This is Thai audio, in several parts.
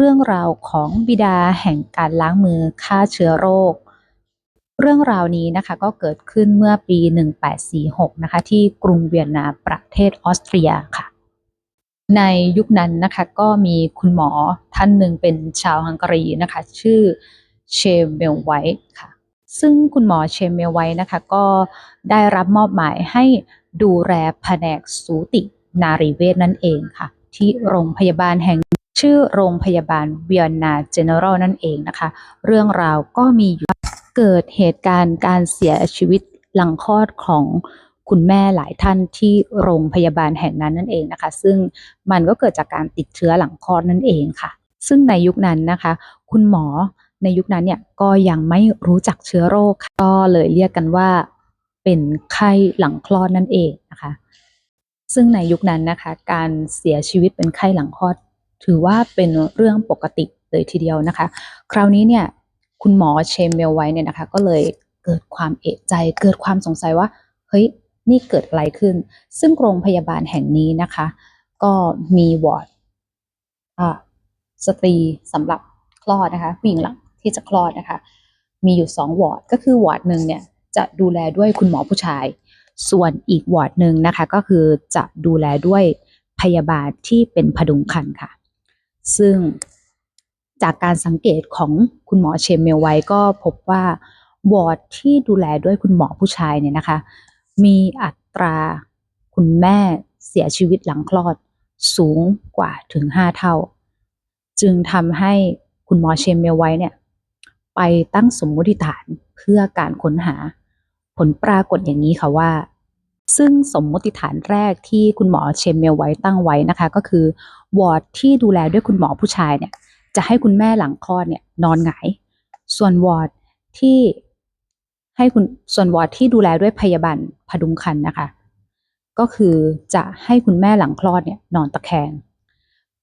เรื่องราวของบิดาแห่งการล้างมือฆ่าเชื้อโรค เรื่องราวนี้นะคะก็เกิดขึ้นเมื่อปี 1846 นะคะที่กรุงเวียนนาประเทศออสเตรียค่ะ ในยุคนั้นนะคะก็มีคุณหมอท่านหนึ่งเป็นชาวฮังการีนะคะชื่อเชเมลไวท์ค่ะซึ่งคุณหมอเชเมลไวท์นะคะก็ได้รับมอบหมายให้ดูแลแผนกสูตินารีเวชนั่นเองค่ะ ที่โรงพยาบาลแห่ง ชื่อโรงพยาบาลเวียนนาเจเนอรัลนั่นเองนะคะ เรื่องราวก็มีอยู่เกิดเหตุการณ์การเสียชีวิตหลังคลอดของคุณแม่หลายท่านที่โรงพยาบาลแห่งนั้นนั่นเองนะคะ ซึ่งมันก็เกิดจากการติดเชื้อหลังคลอดนั่นเองค่ะ ซึ่งในยุคนั้นนะคะ คุณหมอในยุคนั้นเนี่ยก็ยังไม่รู้จักเชื้อโรคก็เลยเรียกกันว่าเป็นไข้หลังคลอดนั่นเองนะคะ ซึ่งในยุคนั้นนะคะ การเสียชีวิตเป็นไข้หลังคลอด ถือว่าเป็นเรื่องปกติเลยทีเดียวนะคะ คราวนี้เนี่ยคุณหมอเชมเมลไว้เนี่ยนะคะ ก็เลยเกิดความเอะใจ เกิดความสงสัยว่าเฮ้ยนี่เกิดอะไรขึ้น ซึ่งโรงพยาบาลแห่งนี้นะคะ ก็มีวอร์ดอ่าสตรีสำหรับคลอดนะคะผู้หญิงหลังที่จะคลอดนะคะ มีอยู่สองวอร์ดก็คือวอร์ดหนึ่งเนี่ยจะดูแลด้วยคุณหมอผู้ชาย ส่วนอีกวอร์ดหนึ่งนะคะ ก็คือจะดูแลด้วยพยาบาลที่เป็นพดุงครรภ์ค่ะ ซึ่งจากการสังเกตของคุณหมอเชมเมลไว้ก็พบว่าวอร์ดที่ดูแลด้วยคุณหมอผู้ชายเนี่ยนะคะ มีอัตราคุณแม่เสียชีวิตหลังคลอดสูงกว่าถึง 5 เท่า จึงทำให้คุณหมอเชมเมลไว้เนี่ย ไปตั้งสมมติฐานเพื่อการค้นหา ผลปรากฏอย่างนี้ค่ะว่า ซึ่งสมมติฐานแรกที่คุณหมอเชมเมลไว้ตั้งไว้นะคะ ก็คือวอร์ดที่ดูแลด้วยคุณหมอผู้ชายเนี่ย จะให้คุณแม่หลังคลอดเนี่ยนอนหงาย ส่วนวอร์ดที่ให้คุณส่วนวอร์ดที่ดูแลด้วยพยาบาลพดุงครรภ์นะคะ ก็คือจะให้คุณแม่หลังคลอดเนี่ยนอนตะแคง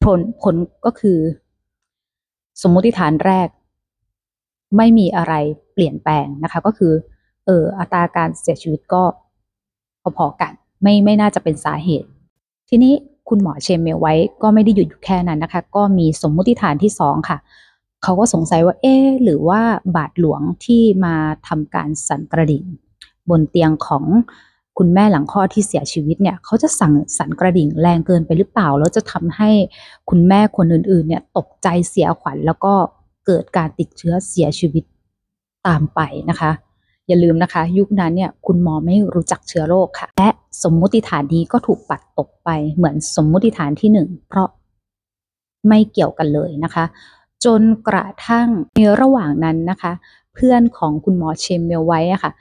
ผลผลก็คือ สมมติฐานแรก ไม่มีอะไรเปลี่ยนแปลงนะคะ ก็คือเอออัตราการเสียชีวิตก็ พอๆกัน ไม่ไม่น่าจะเป็นสาเหตุ ทีนี้คุณหมอเชมเมลไว้ก็ไม่ได้หยุดอยู่แค่นั้นนะคะ ก็มีสมมุติฐานที่สองค่ะ เขาก็สงสัยว่าเอ๊หรือว่าบาทหลวงที่มาทำการสั่นกระดิ่ง บนเตียงของคุณแม่หลังคลอดที่เสียชีวิตเนี่ยเขาจะสั่งสั่นกระดิ่งแรงเกินไปหรือเปล่า แล้วจะทำให้คุณแม่คนอื่นๆเนี่ยตกใจเสียขวัญแล้วก็เกิดการติดเชื้อเสียชีวิตตามไปนะคะ อย่าลืมนะคะ ยุคนั้นเนี่ยคุณหมอไม่รู้จักเชื้อโรคค่ะ และสมมุติฐานนี้ก็ถูกปัดตกไปเหมือนสมมุติฐานที่หนึ่งเพราะไม่เกี่ยวกันเลยนะคะ จนกระทั่งในระหว่างนั้นนะคะ เพื่อนของคุณหมอเชมเมลไว้อะค่ะ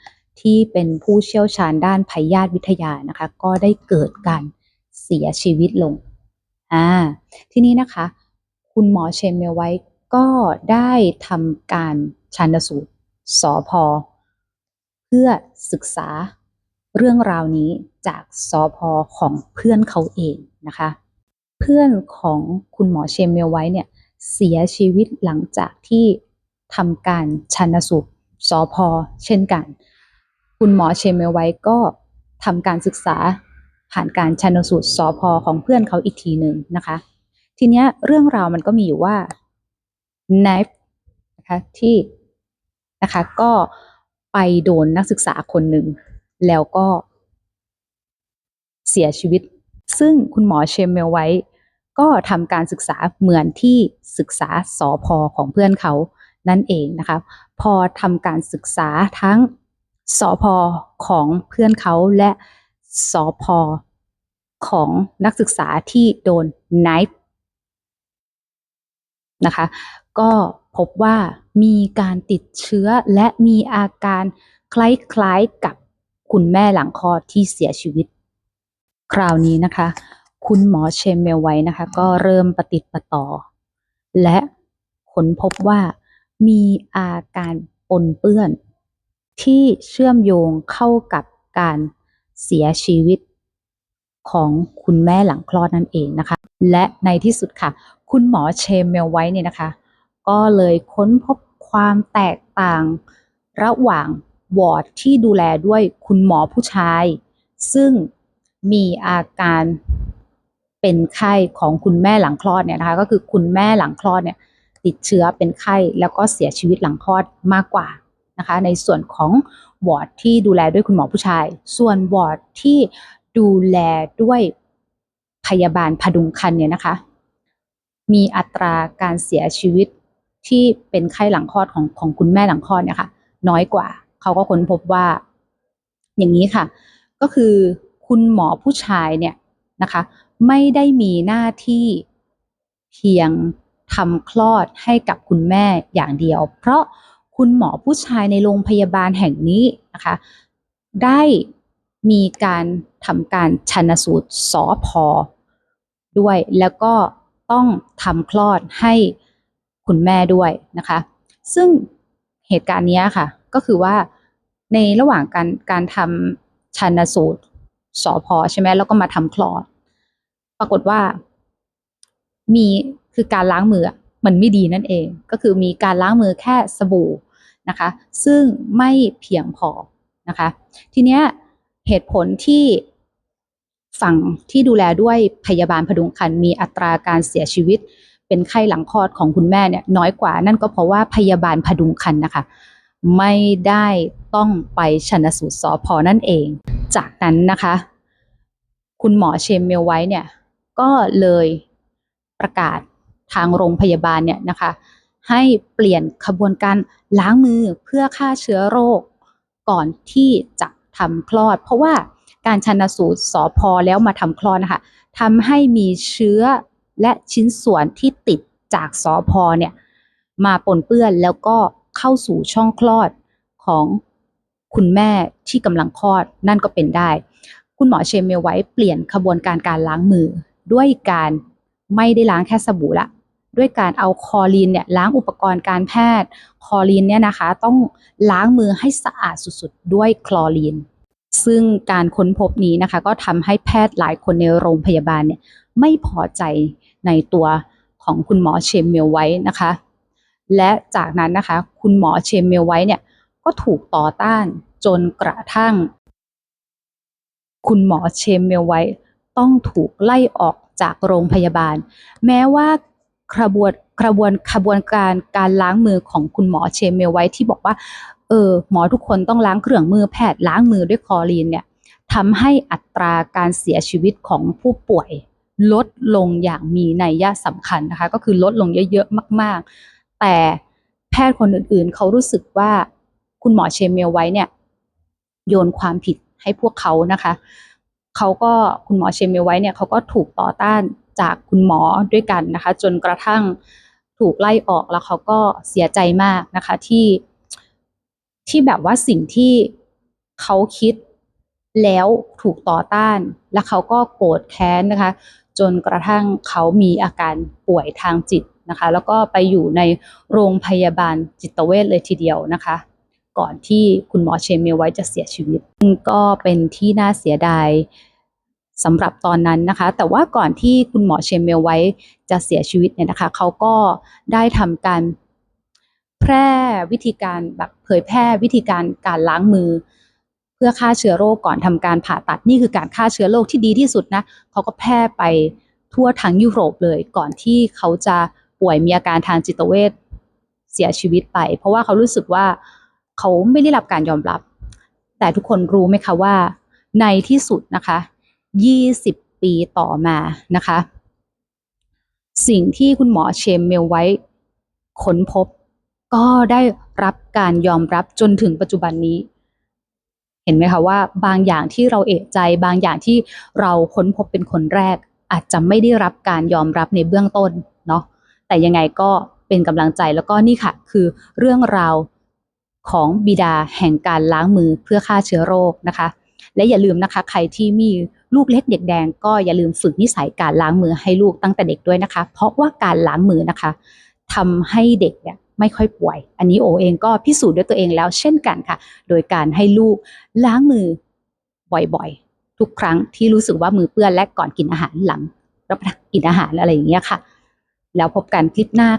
ที่เป็นผู้เชี่ยวชาญด้านพยาธิวิทยานะคะ ก็ได้เกิดการเสียชีวิตลงอ่าทีนี้นะคะ คุณหมอเชมเมลไว้ก็ได้ทำการชันสูตรสอพอ พื่อศึกษาเรื่องราวนี้จากสอพอของเพื่อนเขาเองนะคะ เพื่อนของคุณหมอเชมเมลไว้เนี่ยเสียชีวิตหลังจากที่ทำการชันสูตรสอพอเช่นกัน คุณหมอเชมเมลไว้ก็ทำการศึกษาผ่านการชันสูตรสอพอของเพื่อนเขาอีกทีหนึ่งนะคะ ทีเนี้ยเรื่องราวมันก็มีอยู่ว่าไนฟ์นะคะที่นะคะก็ ไปโดนนักศึกษาคนหนึ่ง แล้วก็เสียชีวิต ซึ่งคุณหมอเชมเมลไว้ ก็ทำการศึกษาเหมือนที่ศึกษาสอพอของเพื่อนเขานั่นเองนะคะพอทำการศึกษาทั้งสอพอของเพื่อนเขาและสอพอของนักศึกษาที่โดนไนฟ์นะคะ ก็ พบว่ามีการติดเชื้อและมีอาการคล้ายๆกับคุณแม่หลังคลอดที่เสียชีวิต คราวนี้นะคะ คุณหมอเชมเมลไว้นะคะ ก็เริ่มปฏิติดประต่อ และค้นพบว่ามีอาการปนเปื้อน ที่เชื่อมโยงเข้ากับการเสียชีวิตของคุณแม่หลังคลอดนั่นเองนะคะ และในที่สุดค่ะ คุณหมอเชมเมลไว้เนี่ยนะคะ ก็เลยค้นพบความแตกต่าง ระหว่างวอร์ดที่ดูแลด้วยคุณหมอผู้ชาย ซึ่งมีอาการเป็นไข้ของคุณแม่หลังคลอดเนี่ยนะคะก็คือคุณแม่หลังคลอดเนี่ยติดเชื้อเป็นไข้แล้วก็เสียชีวิตหลังคลอดมากกว่านะคะในส่วนของวอร์ดที่ดูแลด้วยคุณหมอผู้ชาย ส่วนวอร์ดที่ดูแลด้วยพยาบาลพดุงครรภ์เนี่ยนะคะ มีอัตราการเสียชีวิต ที่เป็นไข้หลังคลอดของของคุณแม่หลังคลอดเนี่ยค่ะ น้อยกว่า เขาก็ค้นพบว่า อย่างนี้ค่ะ ก็คือคุณหมอผู้ชายเนี่ยนะคะ ไม่ได้มีหน้าที่เพียงทำคลอดให้กับคุณแม่อย่างเดียว เพราะคุณหมอผู้ชายในโรงพยาบาลแห่งนี้นะคะ ได้มีการทำการชันสูตรสอพอด้วยแล้วก็ต้องทำคลอดให้ คุณแม่ด้วยนะคะ ซึ่งเหตุการณ์นี้ค่ะ ก็คือว่าในระหว่างการการทำชันสูตรสอพอใช่ไหมแล้วก็มาทำคลอด ปรากฏว่า มีคือการล้างมือมันไม่ดีนั่นเอง ก็คือมีการล้างมือแค่สบู่นะคะ ซึ่งไม่เพียงพอนะคะ ทีเนี้ยเหตุผลที่ฝั่งที่ดูแลด้วยพยาบาลพดุงครรภ์มีอัตราการเสียชีวิต เป็นไข้หลังคลอดของคุณแม่เนี่ยน้อยกว่านั่นก็เพราะว่าพยาบาลพดุงครรภ์นะคะ ไม่ได้ต้องไปชันสูตรสอพอนั่นเอง จากนั้นนะคะ คุณหมอเชมเมลไว้เนี่ยก็เลยประกาศทางโรงพยาบาลเนี่ยนะคะ ให้เปลี่ยนขบวนการล้างมือเพื่อฆ่าเชื้อโรคก่อนที่จะทำคลอด เพราะว่าการชันสูตรสอพอแล้วมาทำคลอดนะคะทำให้มีเชื้อ และชิ้นส่วนที่ติดจากสอพอเนี่ยมาปนเปื้อนแล้วก็เข้าสู่ช่องคลอดของคุณแม่ที่กำลังคลอดนั่นก็เป็นได้ คุณหมอเชมเมลไว้เปลี่ยนขบวนการการล้างมือ ด้วยการไม่ได้ล้างแค่สบู่ละ ด้วยการเอาคลอรีนเนี่ยล้างอุปกรณ์การแพทย์คลอรีนเนี่ยนะคะต้องล้างมือให้สะอาดสุดๆ ด้วยคลอรีน ซึ่งการค้นพบนี้นะคะ ก็ทำให้แพทย์หลายคนในโรงพยาบาลเนี่ยไม่พอใจ ในตัวของคุณหมอเชมเมลไว้นะคะ และจากนั้นนะคะ คุณหมอเชมเมลไว้เนี่ยก็ถูกต่อต้านจนกระทั่ง คุณหมอเชมเมลไว้ต้องถูกไล่ออกจากโรงพยาบาล แม้ว่ากระบวนกระบวนขบวนการการล้างมือของคุณหมอเชมเมลไว้ที่บอกว่าเออหมอทุกคนต้องล้างเครื่องมือแพทย์ล้างมือด้วยคลอรีนเนี่ยทำให้อัตราการเสียชีวิตของผู้ป่วย ลดลงอย่างมีนัยยะสำคัญนะคะ ก็คือลดลงเยอะๆมาก ๆ แต่แพทย์คนอื่นๆ เขารู้สึกว่าคุณหมอเชมเมลไว้เนี่ย โยนความผิดให้พวกเขานะคะเขาก็คุณหมอเชมเมลไว้เนี่ยเขาก็ถูกต่อต้านจากคุณหมอด้วยกันนะคะ จนกระทั่งถูกไล่ออกแล้วเขาก็เสียใจมากนะคะที่ที่แบบว่าสิ่งที่เขาคิดแล้วถูกต่อต้าน และเขาก็โกรธแค้นนะคะ จนกระทั่งเขามีอาการป่วยทางจิตนะคะ แล้วก็ไปอยู่ในโรงพยาบาลจิตเวชเลยทีเดียวนะคะ ก่อนที่คุณหมอเชมเมลไว้จะเสียชีวิต ก็เป็นที่น่าเสียดายสำหรับตอนนั้นนะคะ แต่ว่าก่อนที่คุณหมอเชมเมลไว้จะเสียชีวิตเนี่ยนะคะเขาก็ได้ทำการแพร่วิธีการแบบเผยแพร่วิธีการการล้างมือ เพื่อฆ่าเชื้อโรคก่อนทำการผ่าตัดนี่คือการฆ่าเชื้อโรคที่ดีที่สุดนะเขาก็แพร่ไปทั่วทั้งยุโรปเลยก่อนที่เขาจะป่วยมีอาการทางจิตเวชเสียชีวิตไป เพราะว่าเขารู้สึกว่าเขาไม่ได้รับการยอมรับ แต่ทุกคนรู้ไหมคะว่า ในที่สุดนะคะ 20 ปีต่อมานะคะ สิ่งที่คุณหมอเชมเมลไว้ค้นพบ ก็ได้รับการยอมรับจนถึงปัจจุบันนี้ เห็นไหมคะว่าบางอย่างที่เราเอะใจ บางอย่างที่เราค้นพบเป็นคนแรก อาจจะไม่ได้รับการยอมรับในเบื้องต้นเนาะแต่ยังไงก็เป็นกำลังใจแล้วก็นี่ค่ะ คือเรื่องราวของบิดาแห่งการล้างมือเพื่อฆ่าเชื้อโรคนะคะ และอย่าลืมนะคะ ใครที่มีลูกเล็กเด็กแดง ก็อย่าลืมฝึกนิสัยการล้างมือให้ลูกตั้งแต่เด็กด้วยนะคะ เพราะว่าการล้างมือนะคะทำให้เด็กเนี่ย ไม่ค่อยป่วย อันนี้โอเองก็พิสูจน์ด้วยตัวเองแล้วเช่นกันค่ะ โดยการให้ลูกล้างมือบ่อยๆ ทุกครั้งที่รู้สึกว่ามือเปื้อนและก่อนกินอาหารหลังรับประทานกินอาหารอะไรอย่างเงี้ยค่ะ แล้วพบกันคลิปหน้า